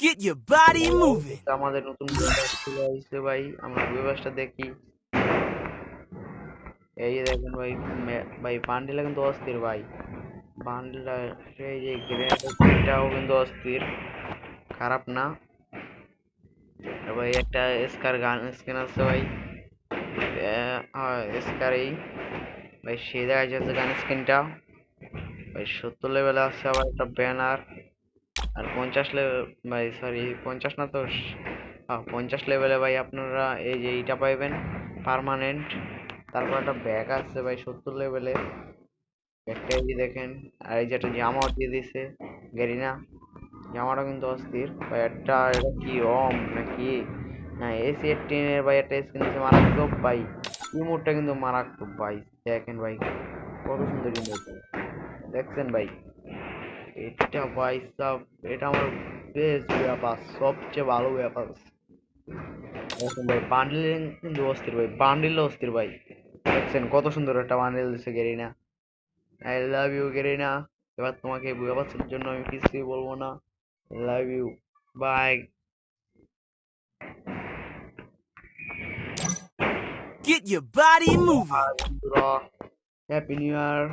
Get your body moving. আমাদের নতুন চলে আসছে ভাই আমরা দেখি। এই দেখেন ভাই ভাই কিন্তু অস্থির ভাই। সেই যে গ্রেডটাও কিন্তু অস্থির। খারাপ না। ভাই একটা স্কার গান স্কিন আছে ভাই। স্কার এই। ভাই সে দেখা যাচ্ছে গান স্কিনটা ভাই সত্তর লেভেলে আছে আবার একটা ব্যানার আর পঞ্চাশ লেভেল ভাই সরি পঞ্চাশ না তো পঞ্চাশ লেভেলে ভাই আপনারা এই যে এইটা পাইবেন পার্মানেন্ট তারপর একটা ব্যাগ আসছে ভাই সত্তর লেভেলে। ব্যাগটা এই দেখেন, আর এই যে একটা জামাও দিয়ে দিছে, গেরিনা। জামাটা কিন্তু অস্থির। ভাই, একটা, এটা কি রম না কি না এসি এইটিনের ভাই একটা স্কিন আছে মারাত্মক, ভাই। ইমোটটা কিন্তু মারাত্মক, ভাই। দেখেন ভাই, কত সুন্দর ইমোট দেখছেন ভাই? এটা ভাই সব এটা আমার বেস্ট ব্যাপার সবচেয়ে ভালো ব্যাপার। ভাই বান্ডিল কিন্তু অস্থির ভাই বান্ডিল অস্থির ভাই। দেখছেন কত সুন্দর একটা বান্ডিল দিছে Garena. I love you Garena. এবার তোমাকে ব্যাপারের জন্য আমি কিছুই বলব না। Love you bye Get your body moving. Happy new year